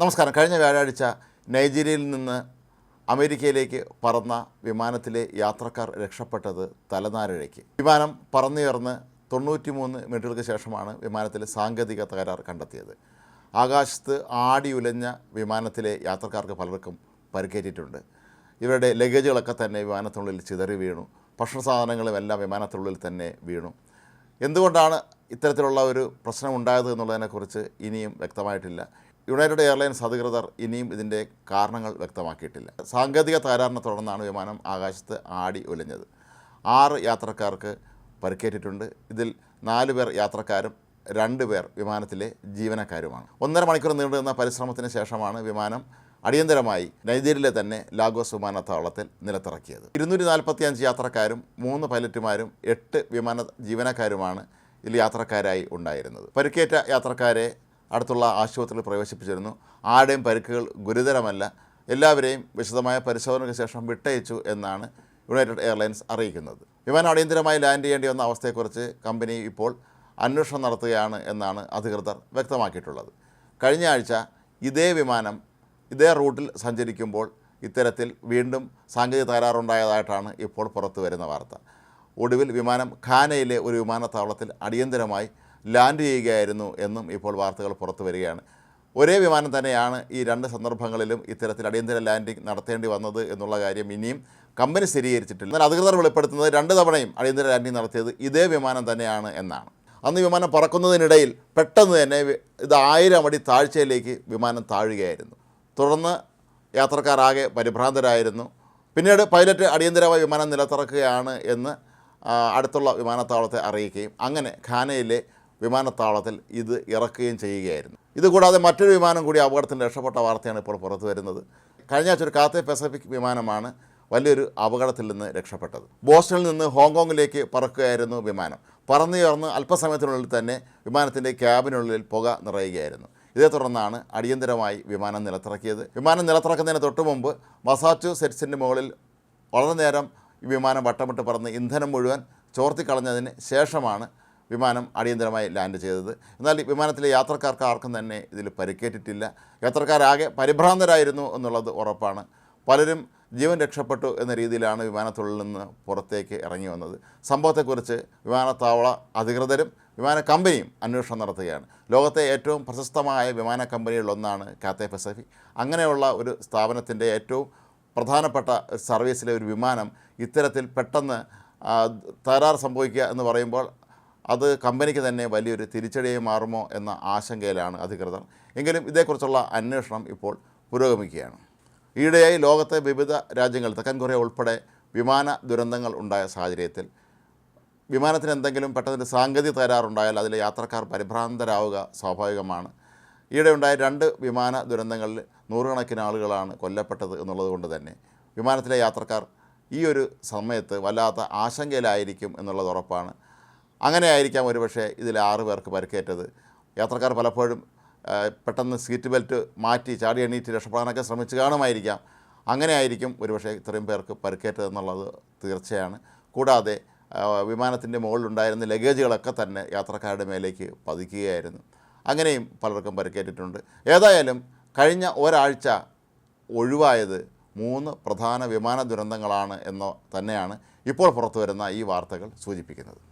നമസ്കാരം. കഴിഞ്ഞ വ്യാഴാഴ്ച നൈജീരിയയിൽ നിന്ന് അമേരിക്കയിലേക്ക് പറന്ന വിമാനത്തിലെ യാത്രക്കാർ രക്ഷപ്പെട്ടത് തലനാരിഴയ്ക്ക്. വിമാനം പറന്നുയർന്ന് തൊണ്ണൂറ്റിമൂന്ന് മിനിറ്റുകൾക്ക് ശേഷമാണ് വിമാനത്തിലെ സാങ്കേതിക തകരാർ കണ്ടെത്തിയത്. ആകാശത്ത് ആടി ഉലഞ്ഞ വിമാനത്തിലെ യാത്രക്കാർക്ക് പലർക്കും പരിക്കേറ്റിട്ടുണ്ട്. ഇവരുടെ ലഗേജുകളൊക്കെ തന്നെ വിമാനത്തിനുള്ളിൽ ചിതറി വീണു. ഭക്ഷണ സാധനങ്ങളും എല്ലാം വിമാനത്തിനുള്ളിൽ തന്നെ വീണു. എന്തുകൊണ്ടാണ് ഇത്തരത്തിലുള്ള ഒരു പ്രശ്നം ഉണ്ടായത് എന്നുള്ളതിനെക്കുറിച്ച് ഇനിയും വ്യക്തമായിട്ടില്ല. യുണൈറ്റഡ് എയർലൈൻസ് അധികൃതർ ഇനിയും ഇതിന്റെ കാരണങ്ങൾ വ്യക്തമാക്കിയിട്ടില്ല. സാങ്കേതിക തകരാറിനെ തുടർന്നാണ് വിമാനം ആകാശത്ത് ആടി ഒലിഞ്ഞത്. ആറ് യാത്രക്കാർക്ക് പരിക്കേറ്റിട്ടുണ്ട്. ഇതിൽ നാല് പേർ യാത്രക്കാരും രണ്ട് പേർ വിമാനത്തിലെ ജീവനക്കാരുമാണ്. ഒന്നര മണിക്കൂർ നീണ്ടുനിന്ന പരിശ്രമത്തിന് ശേഷമാണ് വിമാനം അടിയന്തരമായി നൈജീരിയയിലെ തന്നെ ലാഗോസ് വിമാനത്താവളത്തിൽ നിലത്തിറക്കിയത്. ഇരുന്നൂറ്റി നാൽപ്പത്തി അഞ്ച് യാത്രക്കാരും മൂന്ന് പൈലറ്റുമാരും എട്ട് വിമാന ജീവനക്കാരുമാണ് ഇതിൽ യാത്രക്കാരായി ഉണ്ടായിരുന്നത്. പരിക്കേറ്റ യാത്രക്കാരെ അടുത്തുള്ള ആശുപത്രിയിൽ പ്രവേശിപ്പിച്ചിരുന്നു. ആരുടെയും പരിക്കുകൾ ഗുരുതരമല്ല. എല്ലാവരെയും വിശദമായ പരിശോധനയ്ക്ക് ശേഷം വിട്ടയച്ചു എന്നാണ് യുണൈറ്റഡ് എയർലൈൻസ് അറിയിക്കുന്നത്. വിമാനം അടിയന്തരമായി ലാൻഡ് ചെയ്യേണ്ടി വന്ന അവസ്ഥയെക്കുറിച്ച് കമ്പനി ഇപ്പോൾ അന്വേഷണം നടത്തുകയാണ് എന്നാണ് അധികൃതർ വ്യക്തമാക്കിയിട്ടുള്ളത്. കഴിഞ്ഞ ആഴ്ച ഇതേ വിമാനം ഇതേ റൂട്ടിൽ സഞ്ചരിക്കുമ്പോൾ ഇത്തരത്തിൽ വീണ്ടും സാങ്കേതിക തകരാറുണ്ടായതായിട്ടാണ് ഇപ്പോൾ പുറത്തു വരുന്ന വാർത്ത. ഒടുവിൽ വിമാനം ഖാനയിലെ ഒരു വിമാനത്താവളത്തിൽ അടിയന്തരമായി ലാൻഡ് ചെയ്യുകയായിരുന്നു എന്നും ഇപ്പോൾ വാർത്തകൾ പുറത്തു വരികയാണ്. ഒരേ വിമാനം തന്നെയാണ് ഈ രണ്ട് സന്ദർഭങ്ങളിലും ഇത്തരത്തിൽ അടിയന്തര ലാൻഡിംഗ് നടത്തേണ്ടി വന്നത് എന്നുള്ള കാര്യം ഇനിയും കമ്പനി സ്ഥിരീകരിച്ചിട്ടില്ല. എന്നാൽ അധികൃതർ വെളിപ്പെടുത്തുന്നത് രണ്ട് തവണയും അടിയന്തര ലാൻഡിംഗ് നടത്തിയത് ഇതേ വിമാനം തന്നെയാണ് എന്നാണ്. അന്ന് വിമാനം പറക്കുന്നതിനിടയിൽ പെട്ടെന്ന് തന്നെ ഇത് ആയിരം അടി താഴ്ചയിലേക്ക് വിമാനം താഴുകയായിരുന്നു. തുടർന്ന് യാത്രക്കാരാകെ പരിഭ്രാന്തരായിരുന്നു. പിന്നീട് പൈലറ്റ് അടിയന്തരമായി വിമാനം നിലത്തിറക്കുകയാണ് എന്ന് അടുത്തുള്ള വിമാനത്താവളത്തെ അറിയിക്കുകയും അങ്ങനെ ഖാനയിലെ വിമാനത്താവളത്തിൽ ഇത് ഇറക്കുകയും ചെയ്യുകയായിരുന്നു. ഇതുകൂടാതെ മറ്റൊരു വിമാനം കൂടി അപകടത്തിൽ രക്ഷപ്പെട്ട വാർത്തയാണ് ഇപ്പോൾ പുറത്തു വരുന്നത്. കഴിഞ്ഞ ആഴ്ച ഒരു കാത്തെ പസഫിക് വിമാനമാണ് വലിയൊരു അപകടത്തിൽ നിന്ന് രക്ഷപ്പെട്ടത്. ബോസ്റ്റണിൽ നിന്ന് ഹോങ്കോങ്ങിലേക്ക് പറക്കുകയായിരുന്നു വിമാനം. പറന്നുയർന്ന് അല്പസമയത്തിനുള്ളിൽ തന്നെ വിമാനത്തിന്റെ ക്യാബിനുള്ളിൽ പുക നിറയുകയായിരുന്നു. ഇതേ തുടർന്നാണ് അടിയന്തരമായി വിമാനം നിലത്തിറക്കിയത്. വിമാനം നിലത്തിറക്കുന്നതിന് തൊട്ട് മുമ്പ് മസാച്ചു സെറ്റ്സിന്റെ മുകളിൽ വളരെ നേരം ഈ വിമാനം വട്ടമിട്ട് പറന്ന് ഇന്ധനം മുഴുവൻ ചോർത്തിക്കളഞ്ഞതിന് ശേഷമാണ് വിമാനം അടിയന്തരമായി ലാൻഡ് ചെയ്തത്. എന്നാൽ വിമാനത്തിലെ യാത്രക്കാർക്ക് ആർക്കും തന്നെ ഇതിൽ പരിക്കേറ്റിട്ടില്ല. യാത്രക്കാരാകെ പരിഭ്രാന്തരായിരുന്നു എന്നുള്ളത് ഉറപ്പാണ്. പലരും ജീവൻ രക്ഷപ്പെട്ടു എന്ന രീതിയിലാണ് വിമാനത്തുള്ളിൽ നിന്ന് പുറത്തേക്ക് ഇറങ്ങി വന്നത്. സംഭവത്തെക്കുറിച്ച് വിമാനത്താവള അധികൃതരും വിമാന കമ്പനിയും അന്വേഷണം നടത്തുകയാണ്. ലോകത്തെ ഏറ്റവും പ്രശസ്തമായ വിമാന കമ്പനികളിലൊന്നാണ് കാത്തെ പസഫിക്. അങ്ങനെയുള്ള ഒരു സ്ഥാപനത്തിന്റെ ഏറ്റവും പ്രധാനപ്പെട്ട സർവീസിലെ ഒരു വിമാനം ഇത്തരത്തിൽ പെട്ടെന്ന് തകരാർ സംഭവിക്കുക എന്ന് പറയുമ്പോൾ അത് കമ്പനിക്ക് തന്നെ വലിയൊരു തിരിച്ചടിയായി മാറുമോ എന്ന ആശങ്കയിലാണ് അധികൃതർ. എങ്കിലും ഇതേക്കുറിച്ചുള്ള അന്വേഷണം ഇപ്പോൾ പുരോഗമിക്കുകയാണ്. ഈയിടെയായി ലോകത്തെ വിവിധ രാജ്യങ്ങൾ തെക്കൻ കൊറിയ ഉൾപ്പെടെ വിമാന ദുരന്തങ്ങൾ ഉണ്ടായ സാഹചര്യത്തിൽ വിമാനത്തിന് എന്തെങ്കിലും പെട്ടെന്ന് സാങ്കേതിക തകരാറുണ്ടായാൽ അതിലെ യാത്രക്കാർ പരിഭ്രാന്തരാവുക സ്വാഭാവികമാണ്. ഈയിടെ ഉണ്ടായ രണ്ട് വിമാന ദുരന്തങ്ങളിൽ നൂറുകണക്കിന് ആളുകളാണ് കൊല്ലപ്പെട്ടത് എന്നുള്ളത് കൊണ്ട് തന്നെ വിമാനത്തിലെ യാത്രക്കാർ ഈ ഒരു സമയത്ത് വല്ലാത്ത ആശങ്കയിലായിരിക്കും എന്നുള്ളത് ഉറപ്പാണ്. അങ്ങനെ ആയിരിക്കാം ഒരുപക്ഷെ ഇതിൽ ആറ് പേർക്ക് പരിക്കേറ്റത്. യാത്രക്കാർ പലപ്പോഴും പെട്ടെന്ന് സീറ്റ് ബെൽറ്റ് മാറ്റി ചാടി എണീറ്റ് രക്ഷപ്പെടാനൊക്കെ ശ്രമിച്ചു കാണുമായിരിക്കാം. അങ്ങനെ ആയിരിക്കും ഒരുപക്ഷെ ഇത്രയും പേർക്ക് പരിക്കേറ്റതെന്നുള്ളത് തീർച്ചയാണ്. കൂടാതെ വിമാനത്തിന്റെ മുകളിലുണ്ടായിരുന്ന ലഗേജുകളൊക്കെ തന്നെ യാത്രക്കാരുടെ മേലേക്ക് പതിക്കുകയായിരുന്നു. അങ്ങനെയും പലർക്കും പരിക്കേറ്റിട്ടുണ്ട്. ഏതായാലും കഴിഞ്ഞ ഒരാഴ്ച ഒഴിവായത് മൂന്ന് പ്രധാന വിമാന ദുരന്തങ്ങളാണ് എന്ന് തന്നെയാണ് ഇപ്പോൾ പുറത്തു വരുന്ന ഈ വാർത്തകൾ സൂചിപ്പിക്കുന്നത്.